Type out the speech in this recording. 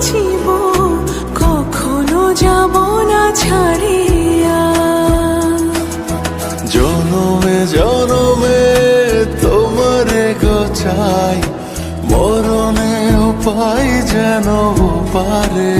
বাঁচিব কখনো যাব না ছাড়িয়া। জনমে জনমে তোমারে গোছাই মরণে উপায় যেন পারে।